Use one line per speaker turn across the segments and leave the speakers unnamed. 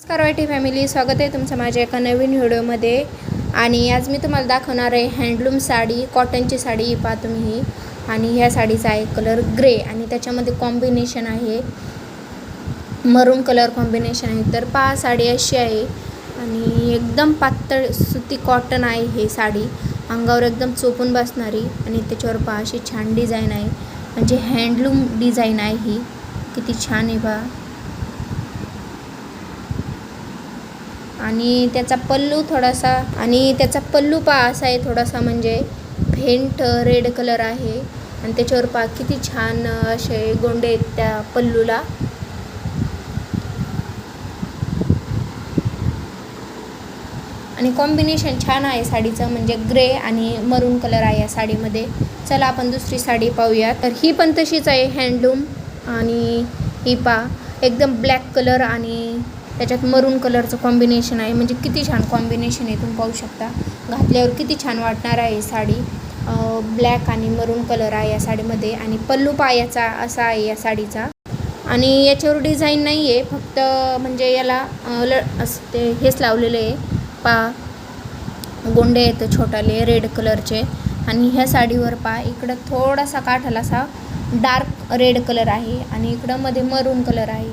नमस्कार YT family स्वागत आहे तुमचं माझ्या एका नवीन व्हिडिओमध्ये. आणि आज मी तुम्हाला दाखवणार आहे हँडलूम साडी कॉटनची साडी पहा तुम्ही ही. आणि ह्या साडीचा आहे कलर ग्रे आणि त्याच्यामध्ये कॉम्बिनेशन आहे. मरून कलर कॉम्बिनेशन आहे. तर पहा साडी अशी आहे. आणि एकदम पातळ सुती कॉटन आहे हे साडी. अंगावर एकदम चोपून बसणारी. आणि त्याच्यावर पहा अशी छान डिझाईन आहे. म्हणजे हँडलूम डिझाईन आहे ही. किती छान आहे पहा. आणि त्याचा पल्लू थोडासा आणि त्याचा पल्लू पहा असा आहे थोडासा म्हणजे फेंट रेड कलर आहे. आणि त्याच्यावर पा किती छान असे गोंडे आहेत त्या पल्लूला. आणि कॉम्बिनेशन छान आहे साडीचं म्हणजे ग्रे आणि मरून कलर आहे या साडीमध्ये. चला आपण दुसरी साडी पाहूया. तर ही पण तशीच आहे हँडलूम आणि ही पा एकदम ब्लॅक कलर आणि त्याच्यात मरून कलरचं कॉम्बिनेशन आहे. म्हणजे किती छान कॉम्बिनेशन आहे तुम्ही पाहू शकता. घातल्यावर किती छान वाटणार आहे साडी. ब्लॅक आणि मरून कलर आहे या साडीमध्ये. आणि पल्लू पायाचा असा आहे या साडीचा. आणि याच्यावर डिझाईन नाही आहे फक्त म्हणजे याला ल असं ते हेच लावलेलं आहे. पा गोंडे आहेत छोटाले रेड कलरचे आणि ह्या साडीवर पा इकडं थोडासा काठाला असा डार्क रेड कलर आहे. आणि इकडं मध्ये मरून कलर आहे.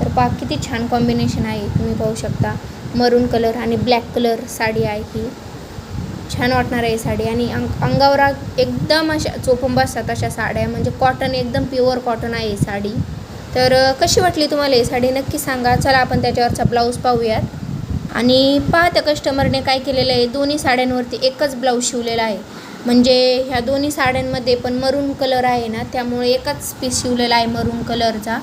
तर पा किती छान कॉम्बिनेशन आहे. तुम्ही पाहू शकता. मरून कलर आणि ब्लॅक कलर साडी आहे ही. छान वाटणार आहे साडी. आणि अंग अंगावर एकदम अशा चोपंबा असतात अशा साड्या. म्हणजे कॉटन एकदम प्युअर कॉटन आहे ही साडी. तर कशी वाटली तुम्हाला ही साडी? नक्की सांगा. चला आपण त्याच्यावरचा ब्लाऊज पाहूयात. आणि पहा त्या कस्टमरने काय केलेलं आहे. दोन्ही साड्यांवरती एकच ब्लाऊज शिवलेला आहे. म्हणजे ह्या दोन्ही साड्यांमध्ये पण मरून कलर आहे ना त्यामुळे एकच पीस शिवलेला आहे मरून कलरचा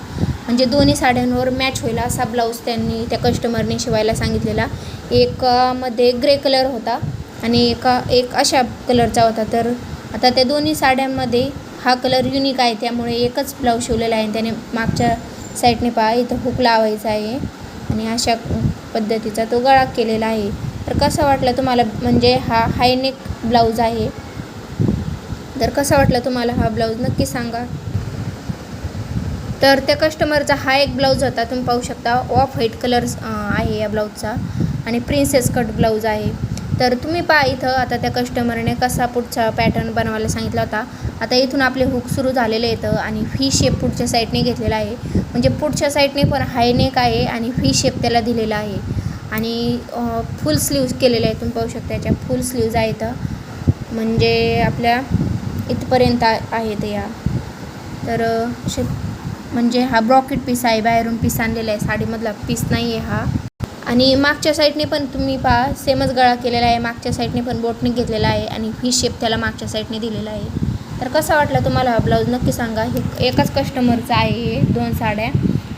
म्हणजे दोन्ही साड्यांवर मॅच होईल असा ब्लाऊज त्यांनी त्या कस्टमरने शिवायला सांगितलेला. एकामध्ये ग्रे कलर होता आणि एका एक अशा कलरचा होता. तर आता त्या दोन्ही साड्यांमध्ये हा कलर युनिक आहे त्यामुळे एकच ब्लाऊज शिवलेला आहे त्याने मागच्या साईडने पहा इथं हुक लावायचा आहे आणि अशा पद्धतीचा तो गळा केलेला आहे. तर कसा वाटला तुम्हाला म्हणजे हा हायनेक ब्लाऊज आहे? तर कसा वाटला तुम्हाला हा ब्लाऊज नक्की सांगा. तर त्या कस्टमरचा हा एक ब्लाऊज होता तुम्ही पाहू शकता. ऑफ व्हाईट कलर आहे या ब्लाऊजचा आणि प्रिन्सेस कट ब्लाऊज आहे. तर तुम्ही पहा इथं आता त्या कस्टमरने कसा पुढचा पॅटर्न बनवायला सांगितला होता. आता इथून आपले हुक सुरू झालेले येतं आणि व्ही शेप पुढच्या साईडने घेतलेला आहे. म्हणजे पुढच्या साईडने पण हायनेक आहे आणि व्ही शेप त्याला दिलेला आहे. आणि फुल स्लीव्ज केलेले आहे तुम्ही पाहू शकता याच्या फुल स्लीव्ज आहेत. म्हणजे आपल्या इथपर्यंत आहेत या. तर शे म्हणजे हा ब्रॉकेट पीस आहे बाहेरून पीस आणलेला आहे साडीमधला पीस नाही आहे हा. आणि मागच्या साईडने पण तुम्ही पहा सेमच गळा केलेला आहे मागच्या साईडने पण बोटने घेतलेला आहे आणि ही शेप त्याला मागच्या साईडने दिलेला आहे. तर कसा वाटला तुम्हाला हा ब्लाऊज नक्की सांगा. हे एकाच कस्टमरचा आहे हे दोन साड्या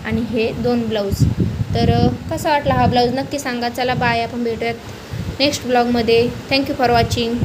आणि हे दोन ब्लाऊज तर कसा वाटला हा ब्लाऊज नक्की सांगा. चला बाय आपण भेटूयात नेक्स्ट ब्लॉगमध्ये थँक्यू फॉर वॉचिंग